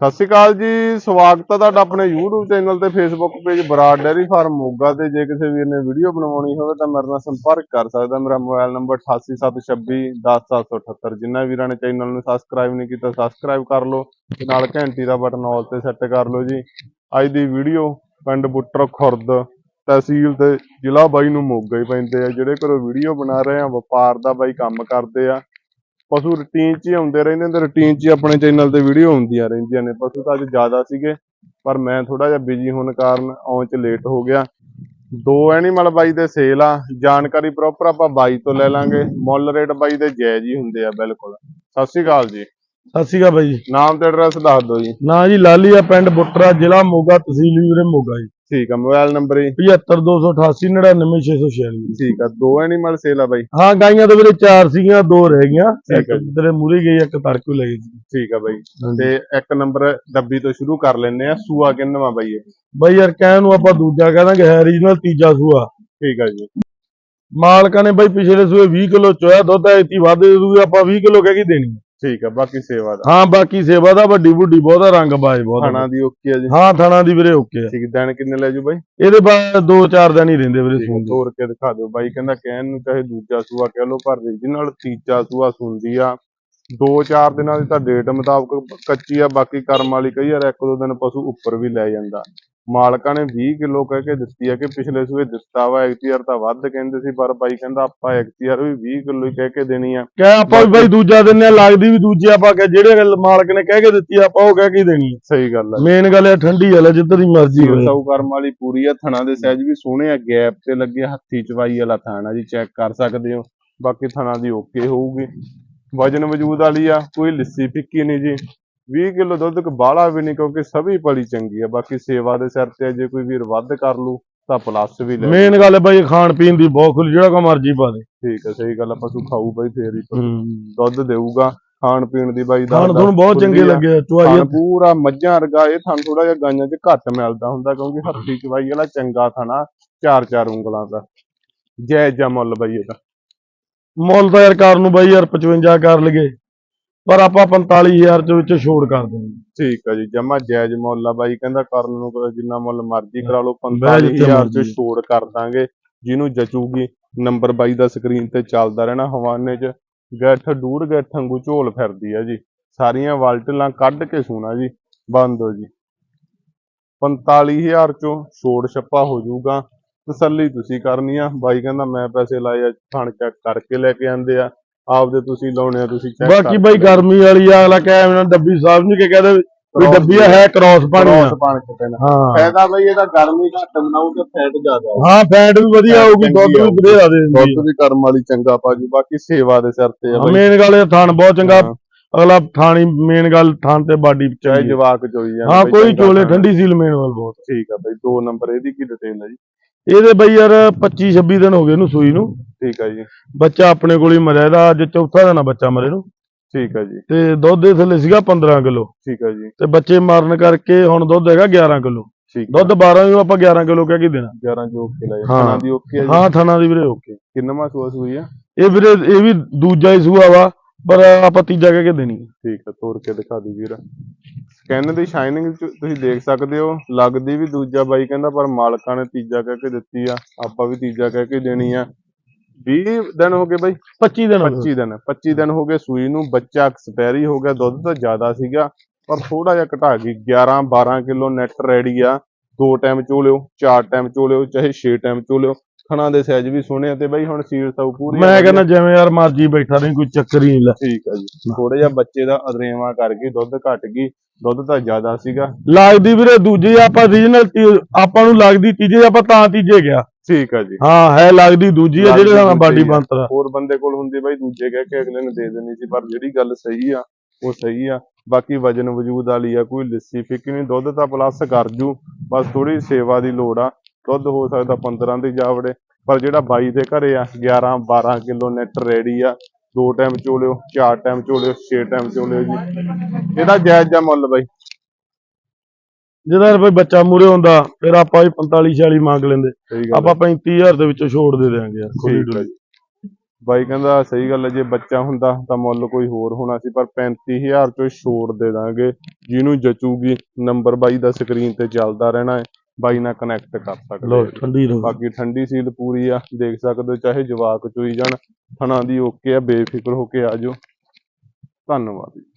ਸਤਿ ਸ਼੍ਰੀ ਅਕਾਲ ਜੀ, ਸਵਾਗਤ ਹੈ ਤੁਹਾਡਾ ਆਪਣੇ YouTube ਚੈਨਲ ਤੇ Facebook page Brar dairy farm Moga ਤੇ। ਜੇ ਕਿਸੇ ਵੀਰ ਨੇ ਵੀਡੀਓ ਬਣਾਉਣੀ ਹੋਵੇ ਤਾਂ ਮੇਰੇ ਨਾਲ ਸੰਪਰਕ ਕਰ ਸਕਦਾ। ਮੇਰਾ ਮੋਬਾਈਲ ਨੰਬਰ 8876210778 ਜਿਨ੍ਹਾਂ ਵੀਰਾਂ ਨੇ ਚੈਨਲ ਨੂੰ ਸਬਸਕ੍ਰਾਈਬ ਨਹੀਂ ਕੀਤਾ ਸਬਸਕ੍ਰਾਈਬ ਕਰ ਲਓ ਤੇ ਨਾਲ ਘੰਟੀ ਦਾ ਬਟਨ ਆਲ ਤੇ ਸੈੱਟ ਕਰ ਲਓ ਜੀ। ਅੱਜ ਦੀ ਵੀਡੀਓ ਪਿੰਡ ਬੁੱਟਰ ਖੁਰਦ ਤਹਿਸੀਲ ਤੇ ਜ਼ਿਲ੍ਹਾ ਬਾਈ ਨੂੰ ਮੋਗਾ ਹੀ ਪੈਂਦੇ ਆ। ਜਿਹੜੇ ਘਰੋਂ ਵੀਡੀਓ ਬਣਾ ਰਹੇ ਆ, ਵਪਾਰ ਦਾ ਬਾਈ ਕੰਮ ਕਰਦੇ ਆ। ਪਸ਼ੂ ਰੂਟੀਨ 'ਚ ਹੀ ਆਉਂਦੇ ਰਹਿੰਦੇ ਨੇ ਰੂਟੀਨ 'ਚ ਹੀ ਆਪਣੇ ਚੈਨਲ ਤੇ ਵੀਡੀਓ ਹੁੰਦੀਆਂ ਰਹਿੰਦੀਆਂ ਨੇ। ਪਸ਼ੂ ਤਾਂ ਅੱਜ ਜ਼ਿਆਦਾ ਸੀਗੇ ਪਰ ਮੈਂ ਥੋੜਾ ਜਿਹਾ ਬਿਜ਼ੀ ਹੋਣ ਕਾਰਨ ਆਉਣ 'ਚ ਲੇਟ ਹੋ ਗਿਆ। ਦੋ ਐਨੀਮਲ ਬਾਈ ਦੇ ਸੇਲ ਆ ਜਾਣਕਾਰੀ ਪ੍ਰੋਪਰ ਆਪਾਂ ਬਾਈ ਤੋਂ ਲੈ ਲਾਂਗੇ। ਮੁੱਲ ਰੇਟ ਬਾਈ ਦੇ ਜਾਇਜ਼ ਹੀ ਹੁੰਦੇ ਆ ਬਿਲਕੁਲ। ਸਤਿ ਸ਼੍ਰੀ ਅਕਾਲ ਜੀ। ਸਤਿ ਸ਼੍ਰੀ ਅਕਾਲ ਬਾਈ ਜੀ। ਨਾਮ ਤੇ ਐਡਰੈਸ ਦੱਸ ਦਿਓ ਜੀ। ਨਾਂ ਜੀ ਲਾਲੀ ਆ ਪਿੰਡ ਬੁੱਟਰਾ ਜ਼ਿਲ੍ਹਾ ਮੋਗਾ ਤਹਿਸੀਲ ਵੀਰੇ ਮੋਗਾ ਜੀ। ਠੀਕ ਆ ਮੋਬਾਈਲ ਨੰਬਰ ਜੀ? 75288 99646 ਠੀਕ ਆ ਦੋ ਐਨੀਮਲ ਸੇਲ ਆ ਬਾਈ? ਹਾਂ ਗਾਈਆਂ ਦੇ ਵੀਰੇ ਚਾਰ ਸੀਗੀਆਂ ਦੋ ਰਹਿ ਗਈਆਂ। ਹੈ ਇੱਕ ਤੇਰੇ ਮੂਰੇ ਗਈ ਇੱਕ ਤੜਕੂ ਲੈ ਗਈ। ਠੀਕ ਆ ਬਾਈ। ਤੇ ਇੱਕ ਨੰਬਰ ਡੱਬੀ ਤੋਂ ਸ਼ੁਰੂ ਕਰ ਲੈਨੇ ਆ ਸੂਆ ਕਿੰਨਵਾ ਬਾਈ ਇਹ? ਬਾਈ ਯਾਰ ਕਹਿਣ ਨੂੰ ਆਪਾਂ ਦੂਜਾ ਕਹਿ ਦਾਂਗੇ ਹੈ ਰੀਜਨਲ ਤੀਜਾ ਸੂਆ। ਠੀਕ ਆ ਜੀ। ਮਾਲਕਾਂ ਨੇ ਬਾਈ ਪਿਛਲੇ ਸੂਏ 20 ਕਿਲੋ ਚੋਇਆ ਦੁੱਧ ਐਤੀ ਵੱਧ ਦੇ ਦੂਗੇ ਆਪਾਂ 20 ਕਿਲੋ ਕਹਿ ਕੇ ਦੇਣੀ ਹੈ। ਠੀਕ ਆ ਬਾਕੀ ਸੇਵਾ ਦਾ। ਹਾਂ ਬਾਕੀ ਸੇਵਾ ਦਾ ਵੱਡੀ ਬੁੱਢੀ ਬਹੁਤਾ ਰੰਗ ਬਾਜ ਬਹੁਤ ਖਾਣਾ ਦੀ ਓਕੇ ਆ ਜੀ। ਹਾਂ ਥਾਣਾ ਦੀ ਵੀਰੇ ਓਕੇ ਆ। ਠੀਕ ਦਿਨ ਕਿੰਨੇ ਲੈ ਜੂ ਬਾਈ? ਇਹਦੇ ਬਾਅਦ ਦੋ ਚਾਰ ਦਿਨ ਹੀ ਰਹਿੰਦੇ ਵੀਰੇ ਸੂਣ ਦੇ। ਤੋੜ ਕੇ ਦਿਖਾ ਦਿਓ ਬਾਈ ਕਹਿੰਦਾ ਕਹਿਣ ਨੂੰ ਚਾਹੇ ਦੂਜਾ ਸੂਆ ਕਹਿ ਲਓ ਪਰ ਰੀਜਨਲ ਤੀਜਾ ਸੂਆ ਸੁਣਦੀ ਆ। ਦੋ ਚਾਰ ਦਿਨਾਂ ਦੀ ਤਾਂ ਡੇਟ ਮੁਤਾਬਕ ਕੱਚੀ ਆ ਬਾਕੀ ਕਰਮ ਵਾਲੀ ਕਈ ਵਾਰ ਇੱਕ ਦੋ ਦਿਨ ਪਸ਼ੂ ਉੱਪਰ ਵੀ ਲੈ ਜਾਂਦਾ। ਮਾਲਕਾਂ ਨੇ 20 ਕਿਲੋ ਕਹਿ ਕੇ ਦਿੱਤੀ ਆ ਕਿ ਪਿਛਲੇ ਸੂਏ ਦਿੱਤਾ ਵਾ ਐਕਟੀਆਰ ਤਾਂ ਵੱਧ ਕਹਿੰਦੇ ਸੀ ਪਰ ਬਾਈ ਕਹਿੰਦਾ ਆਪਾਂ ਐਕਟੀਆਰ ਵੀ 20 ਕਿਲੋ ਹੀ ਕਹਿ ਕੇ ਦੇਣੀ ਆ। ਕਹਿ ਆਪਾਂ ਵੀ ਬਾਈ ਦੂਜਾ ਦਿੰਨੇ ਆ ਲੱਗਦੀ ਵੀ ਦੂਜੀ ਆਪਾਂ ਕਹਿ ਜਿਹੜੇ ਮਾਲਕ ਨੇ ਕਹਿ ਕੇ ਦਿੱਤੀ ਆ, ਆਪਾਂ ਉਹ ਕਹਿ ਕੇ ਹੀ ਦੇਣੀ ਸਹੀ ਗੱਲ ਆ। ਮੇਨ ਗੱਲ ਇਹ ਠੰਡੀ ਵਾਲਾ ਜਿੱਧਰ ਦੀ ਮਰਜ਼ੀ ਹੋਵੇ। ਸਾਊ ਕਰਮ ਵਾਲੀ ਪੂਰੀ ਆ ਥਣਾ ਦੇ ਸਾਈਜ਼ ਵੀ ਸੋਹਣੇ ਆ ਗੈਪ ਤੇ ਲੱਗੇ ਹੱਥੀ ਚਵਾਈ ਵਾਲਾ ਥਾਣਾ ਜੀ ਚੈੱਕ ਕਰ ਸਕਦੇ ਹੋ। ਬਾਕੀ ਥਣਾ ਦੀ ਓਕੇ ਹੋਊਗੀ। ਵਜਨ ਵਜੂਦ ਵਾਲੀ ਆ ਕੋਈ ਲਿੱਸੀ ਫਿੱਕੀ ਨਹੀਂ ਜੀ। 20 ਕਿਲੋ ਦੁੱਧ ਕੋ ਬਾਹਲਾ ਵੀ ਨਹੀਂ ਕਿਉਂਕਿ ਸਭੀ ਪਲੀ ਚੰਗੀ ਆ। ਬਾਕੀ ਸੇਵਾ ਦੇ ਸਿਰ ਤੇ ਜੇ ਕੋਈ ਵੀਰ ਵੱਧ ਕਰ ਲੂ ਤਾਂ ਪਲੱਸ ਵੀ ਲੈ ਮੇਨ ਗੱਲ ਹੈ ਬਾਈ ਖਾਣ ਪੀਣ ਦੀ ਬਹੁਤ ਖੁੱਲੀ ਜਿਹੜਾ ਕੋ ਮਰਜ਼ੀ ਪਾ ਦੇ। ਠੀਕ ਆ ਸਹੀ ਗੱਲ ਆ ਪਸ਼ੂ ਖਾਊ ਬਾਈ ਫੇਰ ਹੀ ਦੁੱਧ ਦੇਊਗਾ ਖਾਣ ਪੀਣ ਦੀ ਬਾਈ ਦਾ ਖਾਣ ਤੁਹਾਨੂੰ ਬਹੁਤ ਚੰਗੇ। ਲੱਗੇ ਚੁਆਈ ਪੂਰਾ ਮੱਝਾਂ ਵਰਗਾ ਇਹ ਥਣ ਥੋੜਾ ਜਿਹਾ ਗਾਈਆਂ 'ਚ ਘੱਟ ਮਿਲਦਾ ਹੁੰਦਾ ਕਿਉਂਕਿ ਹੱਥੀ ਚਵਾਈ ਵਾਲਾ ਚੰਗਾ ਥਣਾ ਚਾਰ ਚਾਰ ਉਂਗਲਾਂ ਦਾ। ਜਾਇਜ਼ ਜਿਹਾ ਮੁੱਲ ਬਈ ਇਹਦਾ। ਮੁੱਲ ਤਾਂ ਯਾਰ ਕਾਰ ਨੂੰ ਬਾਈ ਯਾਰ 55 ਕਰ ਲਗੇ ਪਰ ਆਪਾਂ 45000 ਚ ਵਿੱਚ ਛੋੜ ਕਰ ਦੇਣੀ ਠੀਕ ਆ ਜੀ ਜਮਾ ਜਾਇਜ਼ ਮੁੱਲ ਆ ਬਾਈ ਕਹਿੰਦਾ ਕਰਨ ਨੂੰ ਜਿੰਨਾ ਮੁੱਲ ਮਰਜ਼ੀ ਕਰਾ ਲਓ ਬਹਿ ਜਿੱਥੇ 45000 ਚ। ਛੋੜ ਕਰ ਦਾਂਗੇ। ਜਿਹਨੂੰ ਜਚੂਗੀ ਨੰਬਰ ਬਾਈ ਦਾ ਸਕਰੀਨ ਤੇ ਚੱਲਦਾ ਰਹਿਣਾ ਹਵਾਨੇ 'ਚ। ਗੱਠ ਡੂੜ ਗੱਠ ਵਾਂਗੂ ਝੋਲ ਫਿਰਦੀ ਆ ਜੀ। ਸਾਰੀਆਂ ਵਾਲਟਲਾਂ ਕੱਢ ਕੇ ਸੂਣਾ ਜੀ। ਬੰਦ ਹੋ ਜੀ। 45000 ਚੋਂ ਛੋੜ ਛੱਪਾ ਹੋ ਜਾਊਗਾ। ਤਸੱਲੀ ਤੁਸੀਂ ਕਰਨੀ ਆ। ਬਾਈ ਕਹਿੰਦਾ ਮੈਂ ਪੈਸੇ ਲਾਏ ਆ ਥਣ ਚੈੱਕ ਕਰਕੇ ਲੈ ਕੇ ਆਂਦੇ ਆ। ਆਪਦੇ ਤੁਸੀਂ ਲਾਉਣੇ ਆ ਤੁਸੀਂ ਚੈੱਕ ਬਾਕੀ ਬਾਈ ਗਰਮੀ ਵਾਲੀ ਆ ਅਗਲਾ ਕਹਿ ਇਹਨਾਂ ਡੱਬੀ ਸਾਹਿਬ ਨਹੀਂ ਕਿ ਕਹਦੇ ਵੀ ਡੱਬੀ ਹੈ ਕ੍ਰਾਸ ਪਾਣੀ ਆ। ਹਾਂ। ਫਾਇਦਾ ਬਈ ਇਹਦਾ ਗਰਮੀ ਘੱਟ ਬਣਾਉ ਤੇ ਫੈਟ ਜ਼ਿਆਦਾ ਹਾਂ ਫੈਟ ਵੀ ਵਧੀਆ ਹੋਊਗੀ ਦੁੱਧ ਵੀ ਵਧੇਰਾ ਦੇ ਦਿੰਦੀ ਦੁੱਧ ਵੀ ਕਰਮ ਵਾਲੀ ਚੰਗਾ ਪਾਜੂ ਬਾਕੀ ਸੇਵਾ ਦੇ ਸਿਰ ਤੇ ਆ ਮੇਨ ਗੱਲ ਇਹ ਥਣ ਬਹੁਤ ਚੰਗਾ। ਅਗਲਾ ਥਾਣੀ ਮੇਨ ਗੱਲ ਥਣ ਤੇ ਬਾਡੀ ਚਾਹੇ। ਜਵਾਕ ਚੋਈ ਜਾਂਦੇ ਹਾਂ ਕੋਈ ਚੋਲੇ। ਠੰਡੀ ਸੀਲ ਮੇਨ ਵਾਲ ਬਹੁਤ। ਠੀਕ ਆ ਬਈ ਦੋ ਨੰਬਰ ਇਹਦੀ ਕੀ ਡਿਟੇਲ ਹੈ ਜੀ? ਇਹਦੇ ਬਈ ਯਾਰ 25 26 ਦਿਨ ਹੋ ਗਏ ਇਹਨੂੰ ਸੂਈ ਨੂੰ। ਠੀਕ ਆ ਜੀ। ਬੱਚਾ ਆਪਣੇ ਕੋਲ ਹੀ ਮਰਿਆ ਇਹਦਾ ਅੱਜ ਚੌਥਾ ਦਿਨ ਆ ਬੱਚਾ ਮਰੇ ਨੂੰ। ਠੀਕ ਆ ਜੀ। ਤੇ ਦੁੱਧ ਦੇ ਥੱਲੇ ਸੀਗਾ 15 ਕਿਲੋ। ਠੀਕ ਆ ਜੀ। ਤੇ ਬੱਚੇ ਮਾਰਨ ਕਰਕੇ ਹੁਣ ਦੁੱਧ ਹੈਗਾ 11 ਕਿਲੋ। ਠੀਕ। ਦੁੱਧ 12 ਨੂੰ ਆਪਾਂ 11 ਕਿਲੋ ਕਹਿ ਕੇ ਦੇਣਾ। 11 ਜੋ ਓਕੇ ਲੈ ਹਾਂ। ਖਾਣਾ ਦੀ ਓਕੇ ਆ ਜੀ। ਹਾਂ ਥਣਾ ਦੀ ਵੀਰੇ ਓਕੇ। ਕਿੰਨਵਾਂ ਸੂਆ ਸੂਈ ਆ? ਇਹ ਵੀਰੇ ਇਹ ਵੀ ਦੂਜਾ ਹੀ ਸੂਆ ਵਾ ਪਰ ਆਪਾਂ ਤੀਜਾ ਕਹਿ ਕੇ ਦੇਣੀ। ਠੀਕ ਆ ਤੋੜ ਕੇ ਦਿਖਾ ਦੀ ਵੀਰ। ਸਕਿਨ ਦੀ ਸ਼ਾਈਨਿੰਗ ਤੁਸੀਂ ਦੇਖ ਸਕਦੇ ਹੋ ਲੱਗਦੀ ਵੀ ਦੂਜਾ ਬਾਈ ਕਹਿੰਦਾ ਪਰ ਮਾਲਕਾਂ ਨੇ ਤੀਜਾ ਕਹਿ ਕੇ ਦਿੱਤੀ ਆ ਆਪਾਂ ਵੀ ਤੀਜਾ ਕਹਿ ਕੇ ਦੇਣੀ ਆ। 20 ਦਿਨ ਹੋ ਗਏ ਬਾਈ। 25 ਦਿਨ ਹੋ ਗਏ। 25 ਦਿਨ। 25 ਦਿਨ ਹੋ ਗਏ ਸੂਈ ਨੂੰ ਬੱਚਾ ਐਕਸਪਾਇਰੀ ਹੋ ਗਿਆ ਦੁੱਧ ਤਾਂ ਜ਼ਿਆਦਾ ਸੀਗਾ ਪਰ ਥੋੜਾ ਜਿਹਾ ਘਟਾ ਗਈ। 11 12 ਕਿਲੋ ਨੈਟ ਰੈਡੀ ਆ। ਦੋ ਟਾਈਮ ਚੋ ਲਿਓ ਚਾਰ ਟਾਈਮ ਚੋ ਲਿਓ ਚਾਹੇ 6 ਟਾਈਮ ਚੋ ਲਿਓ ਖਣਾ ਦੇ ਸਾਈਜ਼ ਵੀ ਸੋਹਣੇ ਆ ਤੇ ਬਾਈ ਹੁਣ ਸੀਲ ਤਾਂ ਪੂਰੀ ਮੈਂ ਕਹਿੰਦਾ ਜਿਵੇਂ ਯਾਰ ਮਰਜ਼ੀ ਬੈਠਾ ਨਹੀਂ ਕੋਈ ਚੱਕਰ ਹੀ ਨਹੀਂ ਲੈ। ਠੀਕ ਆ ਜੀ। ਥੋੜਾ ਜਿਹਾ ਬੱਚੇ ਦਾ ਅਦਰੇਵਾ ਕਰ ਗਈ ਦੁੱਧ ਘਟ ਗਈ ਦੁੱਧ ਤਾਂ ਜ਼ਿਆਦਾ ਸੀਗਾ। ਲੱਗਦੀ ਵੀਰੇ ਦੂਜੀ ਆਪਾਂ ਰੀਜਨਲ ਆਪਾਂ ਨੂੰ ਲੱਗਦੀ ਤੀਜੇ ਆਪਾਂ ਤਾਂ ਤੀਜੇ ਗਿਆ। ਠੀਕ ਆ ਜੀ। ਹਾਂ ਹੈ ਲੱਗਦੀ ਦੂਜੀ ਆ ਜਿਹੜੇ ਨਾਲ ਬਾਡੀ। ਬੰਤਰਾ ਹੋਰ ਬੰਦੇ ਕੋਲ ਹੁੰਦੀ ਬਾਈ ਦੂਜੇ ਕਹਿ ਕੇ ਅਗਲੇ ਨੂੰ ਦੇ ਦੇਣੀ ਸੀ ਪਰ ਜਿਹੜੀ ਗੱਲ ਸਹੀ ਆ ਉਹ ਸਹੀ ਆ। ਬਾਕੀ ਵਜਨ ਵਜੂਦ ਵਾਲੀ ਆ ਕੋਈ ਲਿੱਸੀ ਫਿੱਕੀ ਨਹੀਂ ਦੁੱਧ ਤਾਂ ਪਲੱਸ ਕਰ ਜੂ। ਬਸ ਥੋੜੀ ਸੇਵਾ ਦੀ ਲੋੜ ਆ। ਦੁੱਧ ਹੋ ਸਕਦਾ 15 ਦੀ ਜਾਵੜੇ ਪਰ ਜਿਹੜਾ ਬਾਈ ਦੇ ਘਰੇ ਆ 11 12 ਕਿਲੋ ਨੈਟ ਰੈਡੀ ਆ ਦੋ ਟਾਈਮ ਚੋਲਿਓ ਚਾਰ ਟਾਈਮ ਚੋਲਿਓ ਛੇ ਟਾਈਮ ਚੋਲਿਓ ਜੀ। ਇਹਦਾ ਜਾਇਜ਼ ਜਿਹਾ ਮੁੱਲ ਬਾਈ। ਜਿਹਦਾ ਬਈ ਬੱਚਾ ਮੂਰੇ ਹੁੰਦਾ ਫਿਰ ਆਪਾਂ ਵੀ 45 46 ਮੰਗ ਲੈਂਦੇ। ਆਪਾਂ 35000 ਦੇ ਵਿੱਚੋਂ ਛੋੜ ਦੇ ਦੇਾਂਗੇ ਯਾਰ ਡੁੱਲੀ। ਜੀ। ਬਾਈ ਕਹਿੰਦਾ ਸਹੀ ਗੱਲ ਹੈ ਜੇ ਬੱਚਾ ਹੁੰਦਾ ਤਾਂ ਮੁੱਲ ਕੋਈ ਹੋਰ ਹੋਣਾ ਸੀ ਪਰ 35000 ਚੋਂ ਛੋੜ ਦੇ ਦਾਂਗੇ। ਜਿਹਨੂੰ ਜਚੂਗੀ ਨੰਬਰ ਬਾਈ ਦਾ ਸਕਰੀਨ ਤੇ ਚੱਲਦਾ ਰਹਿਣਾ ਹੈ। ਬਾਈ ਨਾਲ ਕਨੈਕਟ ਕਰ ਸਕਦੇ ਲੋ ਹੋ ਜੀ। ਠੰਡੀ ਰਹੋ। ਬਾਕੀ ਠੰਡੀ ਸੀਲ ਪੂਰੀ ਆ ਦੇਖ ਸਕਦੇ ਹੋ ਚਾਹੇ ਜਵਾਕ ਚੋਈ ਜਾਣ। ਥਣਾ ਦੀ ਓਕੇ ਆ ਬੇਫਿਕਰ ਹੋ ਕੇ ਆ ਜਾਓ। ਧੰਨਵਾਦ। ਜੀ